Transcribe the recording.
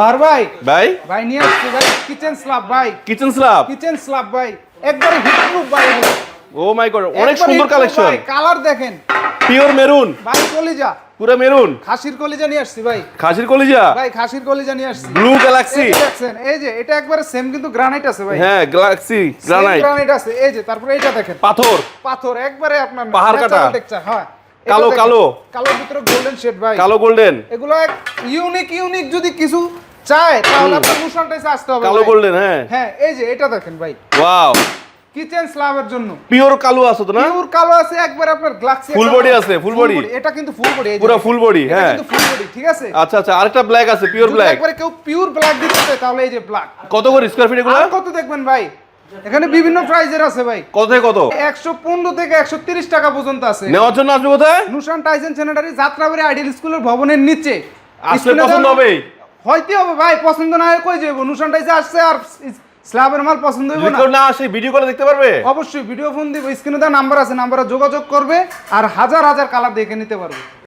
বার ভাই। ভাই? ভাই নিয়ে আসছি ভাই। কিচেন স্ল্যাব ভাই। কিচেন স্ল্যাব কিচেন স্ল্যাব ভাই। একবারে হিটপ্রুফ ভাই। ও মাই গড অনেক সুন্দর কালেকশন কালার দেখেন। পিওর মেরুন ভাই কলিজা। পুরো মেরুন খাসির কলিজা নিয়ে আসছি ভাই। খাসির কলিজা? ভাই খাসির কলিজা নিয়ে আসছি। ব্লু গ্যালাক্সি এই যে দেখছেন এই যে এটা একবারে সেম কিন্তু গ্রানাইট আছে ভাই। হ্যাঁ গ্যালাক্সি গ্রানাইট গ্রানাইট আছে। এই যে তারপরে এইটা দেখেন। পাথর। পাথর একবারে আপনার পাহাড় কাটা। হ্যাঁ। কালো, কালো। কালোর ভিতরে গোল্ডেন শেড ভাই। কালো গোল্ডেন এগুলো এক ইউনিক ইউনিক যদি কিছু চায় তাহলে আপনার মুশান টাইসে আসতে হবে কালো গোল্ডেন হ্যাঁ। হ্যাঁ এই যে এটা দেখেন ভাই। ওয়াও কিচেন স্ল্যাবের জন্য। পিওর কালো আছে তো না? পিওর কালো আছে একবার আপনার গ্লাক্সি Full body আছে, full body। এটা কিন্তু ফুল বডি পুরো full body, হ্যাঁ। কিন্তু ফুল বডি ঠিক আছে? আচ্ছা আচ্ছা আরেকটা ব্ল্যাক আছে পিওর ব্ল্যাক একবারে কেউ পিওর ব্ল্যাক দিতে তাহলে এই যে ব্ল্যাক কত করে স্কয়ার ফিট এগুলো? কত দেখবেন ভাই? এখানে বিভিন্ন প্রাইজের আছে ভাই। কত কত? একশো পনেরো থেকে একশো তিরিশ টাকা পর্যন্ত আছে। নেওয়ার জন্য আসবে কোথায়? Nushan Tyson sanitary Jatrabari ideal স্কুলের ভবনের নিচে। আসলে পছন্দ হবে হইতে হবে ভাই পছন্দ না হয় কই যাব নুশান টাইসে আসছে আর স্ল্যাবের মাল পছন্দ হইব না। না আসে ভিডিও করে দেখতে পারবে? অবশ্যই ভিডিও ফোন দিব স্ক্রিনে দেওয়া নাম্বার আছে নাম্বারে যোগাযোগ করবে আর হাজার হাজার কালার দেখে নিতে পারবে।